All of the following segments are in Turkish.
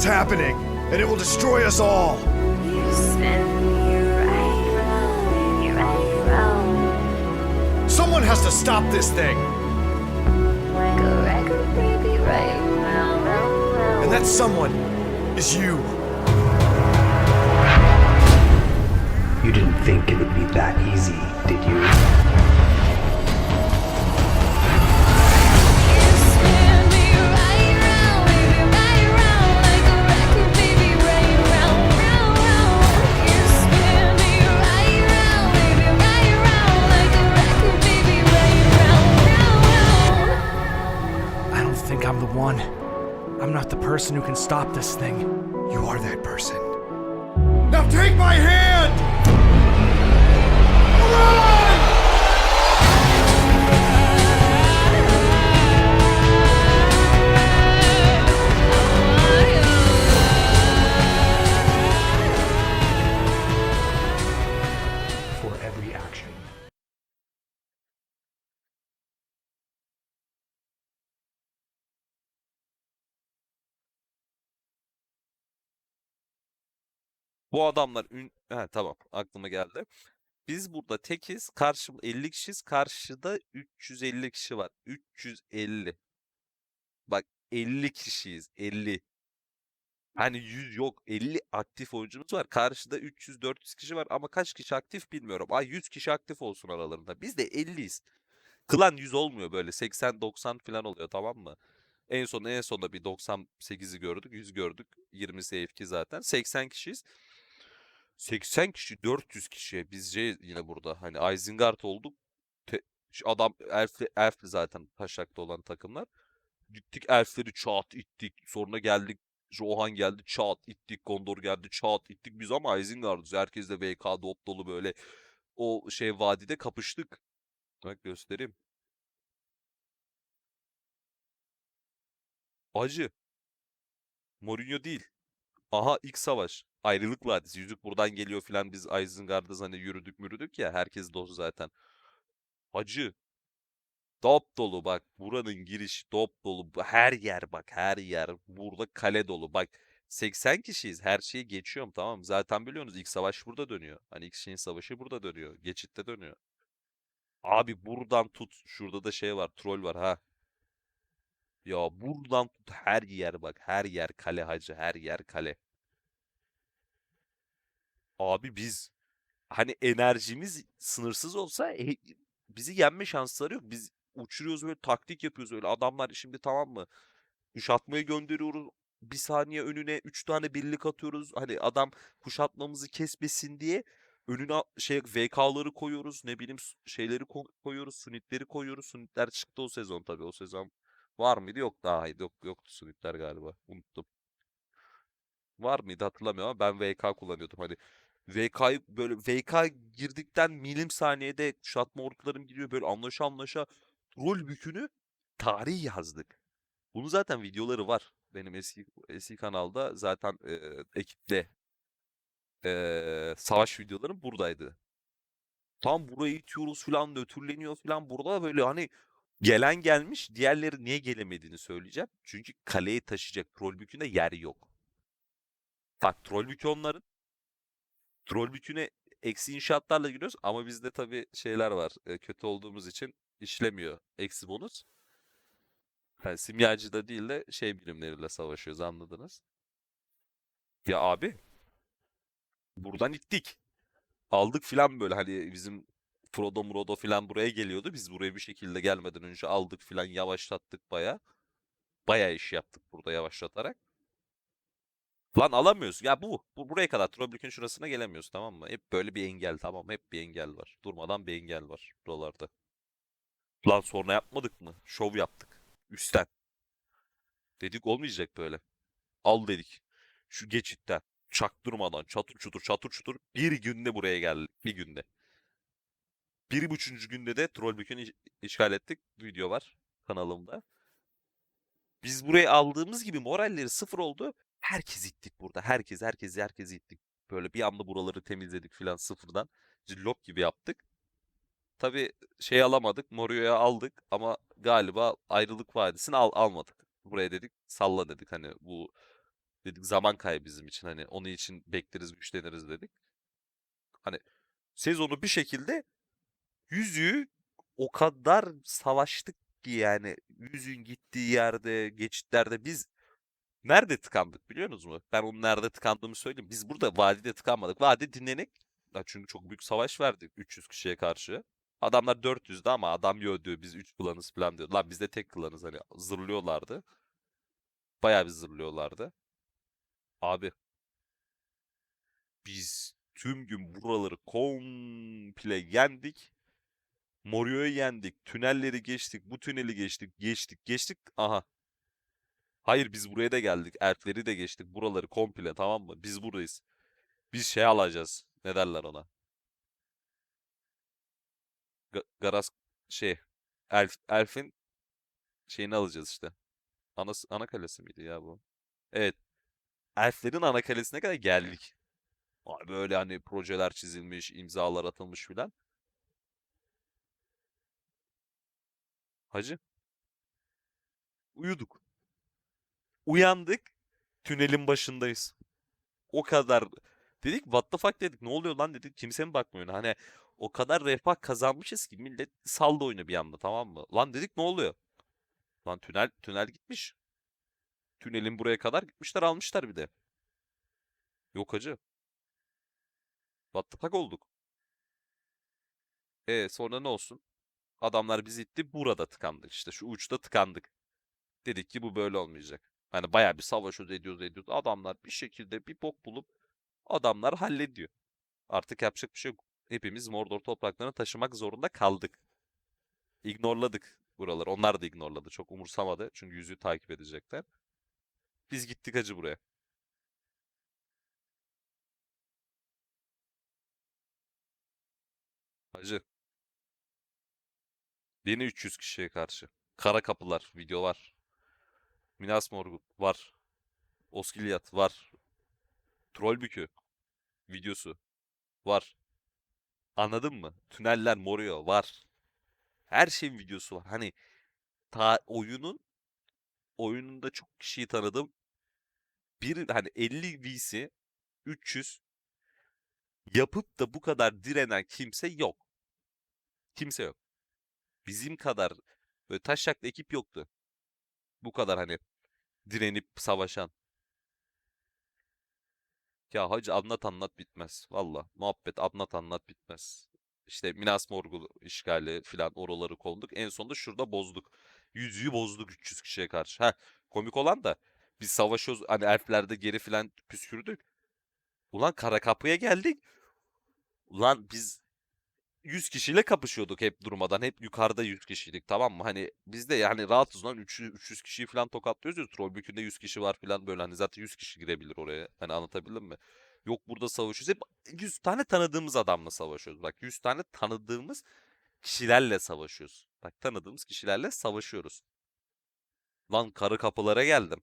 what's happening, and it will destroy us all. You spin me right round, right round. Someone has to stop this thing, Like a baby, right round, round, round. and that someone is you. You didn't think it would be that easy, did you? You take my hand! Bu adamlar ün... He, tamam aklıma geldi. Biz burada tekiz. Karşı 50 kişiyiz. Karşıda 350 kişi var. 350. Bak 50 kişiyiz. 50. Hani 100 yok. 50 aktif oyuncumuz var. Karşıda 300-400 kişi var ama kaç kişi aktif bilmiyorum. Ay 100 kişi aktif olsun aralarında. Biz de 50'yiz. Klan 100 olmuyor böyle. 80-90 falan oluyor tamam mı? En son en sonunda bir 98'i gördük. 100 gördük. 20'si AFK zaten. 80 kişiyiz. 80 kişi 400 kişiye bizce yine burada hani Isengard olduk. Te- adam Elfli, Elfli zaten taşakta olan takımlar. Gittik Elfleri çat ittik. Sonra geldik Rohan geldi çat ittik. Gondor geldi çat ittik. Biz ama Isengard'ız. Herkes de VK dop dolu böyle o şey vadide kapıştık. Bak göstereyim. Acı. Mourinho değil. Aha ilk savaş. Ayrılık vadisi. Yüzük buradan geliyor filan biz Isengard'ız hani yürüdük mürüdük ya. Herkes dost zaten. Hacı. Dop dolu bak. Buranın girişi dop dolu. Her yer bak her yer. Burada kale dolu. Bak 80 kişiyiz. Her şeyi geçiyorum tamam? Zaten biliyorsunuz ilk savaş burada dönüyor. Hani ilk şeyin savaşı burada dönüyor. Geçitte dönüyor. Abi buradan tut. Şurada da şey var. Troll var ha. Ya buradan tut her yer bak. Her yer kale hacı. Her yer kale. Abi biz hani enerjimiz sınırsız olsa e, bizi yenme şansları yok. Biz uçuruyoruz böyle taktik yapıyoruz öyle. Adamlar şimdi tamam mı? Kuşatmaya gönderiyoruz. Bir saniye önüne 3 tane birlik atıyoruz. Hani adam kuşatmamızı kesmesin diye önüne şey VK'ları koyuyoruz. Ne bileyim şeyleri ko- koyuyoruz. Sunitleri koyuyoruz. Sunitler çıktı o sezon tabii. O sezon var mıydı? Yok daha yok yoktu Sunitler galiba. Unuttum. Var mıydı hatırlamıyorum ama ben VK kullanıyordum. Hani VK'yı böyle VK girdikten milim saniyede kuşatma ordularım giriyor böyle anlaşa anlaşa rol bükünü tarih yazdık. Bunun zaten videoları var. Benim eski eski kanalda zaten e, ekiple e, savaş videolarım buradaydı. Tam burayı itiyoruz falan nötrleniyor falan burada böyle hani gelen gelmiş diğerleri niye gelemediğini söyleyeceğim. Çünkü kaleyi taşıyacak troll bükünde yer yok. Bak troll bükü onların troll büküne eksi inşaatlarla giriyoruz ama bizde tabii şeyler var. e, kötü olduğumuz için işlemiyor eksi bonus. Yani simyacıda değil de şey birimleriyle savaşıyoruz anladınız? Ya abi buradan ittik. Aldık filan böyle hani bizim Frodo Murodo filan buraya geliyordu. Biz buraya bir şekilde gelmeden önce aldık filan yavaşlattık baya. Baya iş yaptık burada yavaşlatarak. Lan alamıyorsun. Ya bu. bu buraya kadar Trollbük'ün şurasına gelemiyorsun tamam mı? Hep böyle bir engel tamam mı? Hep bir engel var. Durmadan bir engel var buralarda. Lan sonra yapmadık mı? Şov yaptık. Üstten. Dedik olmayacak böyle. Al dedik. Şu geçitten. Çaktırmadan çatır çutur çatır çutur bir günde buraya geldik. Bir günde. Bir buçuncu günde de Trollbük'ün iş- işgal ettik. Video var kanalımda. Biz buraya aldığımız gibi moralleri sıfır oldu. Herkes ittik burada. Herkes, herkes, herkes ittik. Böyle bir anda buraları temizledik filan sıfırdan. Cillop gibi yaptık. Tabii şey alamadık. Morio'ya aldık ama galiba ayrılık vadisini al almadık. Buraya dedik salla dedik hani bu Dedik zaman kaybı bizim için hani onun için bekleriz güçleniriz dedik. Hani sezonu bir şekilde yüzüğü o kadar savaştık ki yani yüzüğün gittiği yerde geçitlerde biz nerede tıkandık biliyor musunuz? Ben onun nerede tıkandığımı söyleyeyim. Biz burada vadide tıkanmadık. Vadi dinlenek. Ya çünkü çok büyük savaş verdik 300 kişiye karşı. Adamlar 400'dü ama adam yo diyor biz 3 klanız falan diyor. Lan biz de tek klanız hani zırlıyorlardı. Bayağı bir zırlıyorlardı. Abi biz tüm gün buraları komple yendik. Morio'yu yendik. Tünelleri geçtik. Bu tüneli geçtik. Geçtik. Geçtik. Aha. Hayır biz buraya da geldik. Elfleri de geçtik. Buraları komple tamam mı? Biz buradayız. Biz şey alacağız. Ne derler ona? Ga- Garas şey Elf Elf'in şeyini alacağız işte. Ana ana kalesi miydi ya bu? Evet. Elflerin ana kalesine kadar geldik. Böyle hani projeler çizilmiş, imzalar atılmış filan. Hacı. Uyuduk. Uyandık. Tünelin başındayız. O kadar dedik what the fuck dedik. Ne oluyor lan dedik. Kimse mi bakmıyor? Hani o kadar refah kazanmışız ki millet saldı oyunu bir anda tamam mı? Lan dedik ne oluyor? Lan tünel tünel gitmiş. Tünelin buraya kadar gitmişler almışlar bir de. Yok hacı. What the fuck olduk. E sonra ne olsun? Adamlar bizi itti burada tıkandık işte şu uçta tıkandık. Dedik ki bu böyle olmayacak. Hani bayağı bir savaşıyoruz ediyoruz ediyoruz. Adamlar bir şekilde bir bok bulup adamlar hallediyor. Artık yapacak bir şey yok. Hepimiz Mordor topraklarını taşımak zorunda kaldık. İgnorladık buraları. Onlar da ignorladı. Çok umursamadı. Çünkü yüzüğü takip edecekler. Biz gittik hacı buraya. Hacı. Yeni 300 kişiye karşı. Kara kapılar video var. Minas Morgul var. Osgiliath var. Trollbükü videosu var. Anladın mı? Tüneller Morio var. Her şeyin videosu var. Hani ta oyunun oyununda çok kişiyi tanıdım. Bir hani 50 VC 300 yapıp da bu kadar direnen kimse yok. Kimse yok. Bizim kadar böyle taşaklı ekip yoktu. Bu kadar hani direnip savaşan. Ya hacı anlat anlat bitmez. Valla muhabbet anlat anlat bitmez. İşte Minas Morgul işgali filan oraları konduk. En sonunda şurada bozduk. Yüzüğü bozduk 300 kişiye karşı. Ha komik olan da biz savaşıyoruz hani elflerde geri filan püskürdük. Ulan kara kapıya geldik. Ulan biz 100 kişiyle kapışıyorduk hep durmadan. Hep yukarıda 100 kişiydik tamam mı? Hani biz de yani rahatız lan 300, 300 kişiyi falan tokatlıyoruz ya. Trollbükü'nde 100 kişi var falan böyle hani zaten 100 kişi girebilir oraya. Hani anlatabildim mi? Yok burada savaşıyoruz. Hep 100 tane tanıdığımız adamla savaşıyoruz. Bak 100 tane tanıdığımız kişilerle savaşıyoruz. Bak tanıdığımız kişilerle savaşıyoruz. Lan karı kapılara geldim.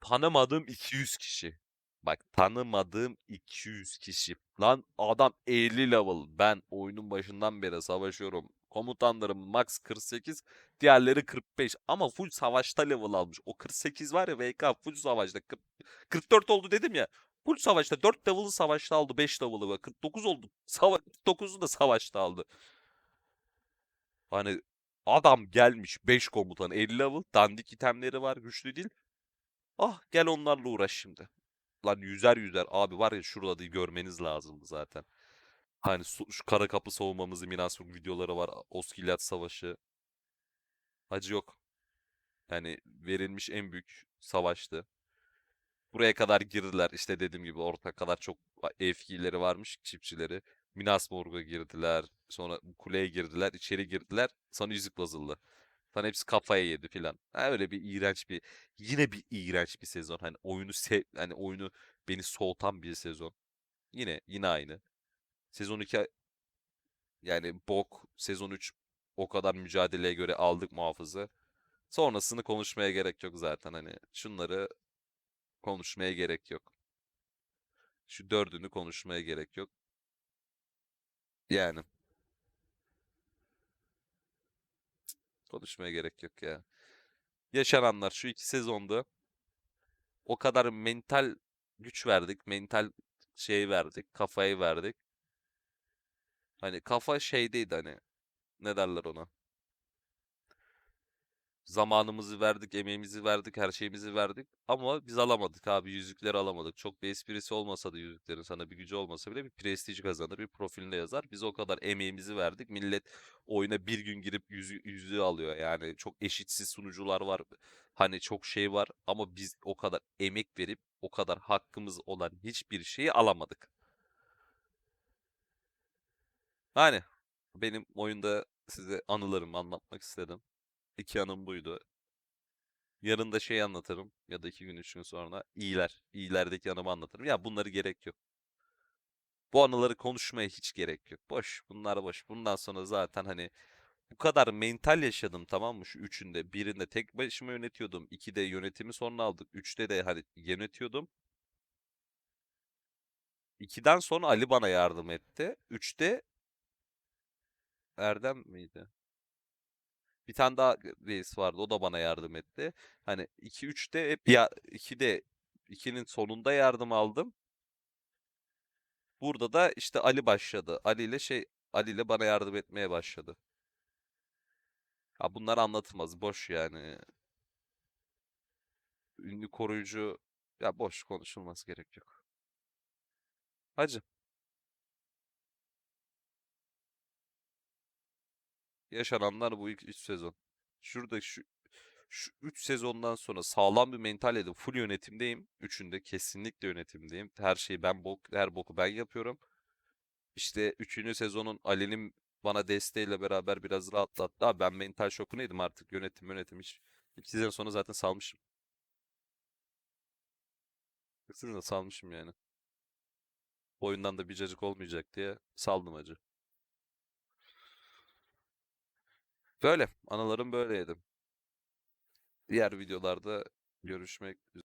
Tanımadığım 200 kişi. Bak tanımadığım 200 kişi. Lan adam 50 level. Ben oyunun başından beri savaşıyorum. Komutanlarım max 48, diğerleri 45 ama full savaşta level almış. O 48 var ya VK full savaşta. Kırk- 44 oldu dedim ya. Full savaşta 4 level'ı savaşta aldı. 5 level'ı var. 49 oldu. Sava 49'u da savaşta aldı. Hani adam gelmiş 5 komutan 50 level. Dandik itemleri var. Güçlü değil. Ah gel onlarla uğraş şimdi. Lan yüzer yüzer abi var ya şurada da görmeniz lazımdı zaten. Hani su- şu kara kapı savunmamızı Minas Morgul videoları var. Osgiliath Savaşı. Acı yok. Yani verilmiş en büyük savaştı. Buraya kadar girdiler. İşte dediğim gibi orta kadar çok evkileri varmış çiftçileri. Minas Morgul'a girdiler. Sonra kuleye girdiler. içeri girdiler. Sonra yüzük bozuldu. Sonra hepsi kafaya yedi filan. Ha, öyle bir iğrenç bir yine bir iğrenç bir sezon. Hani oyunu sev hani oyunu beni soğutan bir sezon. Yine yine aynı. Sezon 2 yani bok. Sezon 3 o kadar mücadeleye göre aldık muhafızı. Sonrasını konuşmaya gerek yok zaten hani. Şunları konuşmaya gerek yok. Şu dördünü konuşmaya gerek yok. Yani. Konuşmaya gerek yok ya. Yaşananlar şu iki sezonda O kadar mental güç verdik, mental şey verdik, kafayı verdik. Hani kafa şeydeydi hani ne derler ona? Zamanımızı verdik, emeğimizi verdik, her şeyimizi verdik ama biz alamadık abi yüzükleri alamadık. Çok bir esprisi olmasa da yüzüklerin sana bir gücü olmasa bile bir prestij kazanır, bir profilinde yazar. Biz o kadar emeğimizi verdik. Millet oyuna bir gün girip yüzü, yüzüğü alıyor. Yani çok eşitsiz sunucular var. Hani çok şey var ama biz o kadar emek verip o kadar hakkımız olan hiçbir şeyi alamadık. Yani benim oyunda size anılarımı anlatmak istedim. İki anım buydu. Yarın da şey anlatırım ya da iki gün üç gün sonra iyiler. İyilerdeki anımı anlatırım. Ya bunları gerek yok. Bu anıları konuşmaya hiç gerek yok. Boş. Bunlar boş. Bundan sonra zaten hani bu kadar mental yaşadım tamam mı? Şu üçünde. Birinde tek başıma yönetiyordum. İkide yönetimi sonra aldık. Üçte de hani yönetiyordum. İkiden sonra Ali bana yardım etti. Üçte Erdem miydi? Bir tane daha reis vardı. O da bana yardım etti. Hani 2 3'te hep ya 2'de 2'nin sonunda yardım aldım. Burada da işte Ali başladı. Ali ile şey Ali ile bana yardım etmeye başladı. Ha bunlar anlatılmaz. Boş yani. Ünlü koruyucu ya boş konuşulması gerek yok. Hacı. Yaşananlar bu ilk 3 sezon. Şurada şu şu 3 sezondan sonra sağlam bir mental edip full yönetimdeyim. Üçünde kesinlikle yönetimdeyim. Her şeyi ben bok, her boku ben yapıyorum. İşte 3. sezonun Ali'nin bana desteğiyle beraber biraz rahatlattı. Abi ben mental şokunu yedim artık yönetim yönetim hiç. 2 sezon sonra zaten salmışım. Kesinlikle salmışım yani. Oyundan da bir cacık olmayacak diye saldım acı. Böyle. Anılarım böyleydi. Diğer videolarda görüşmek üzere.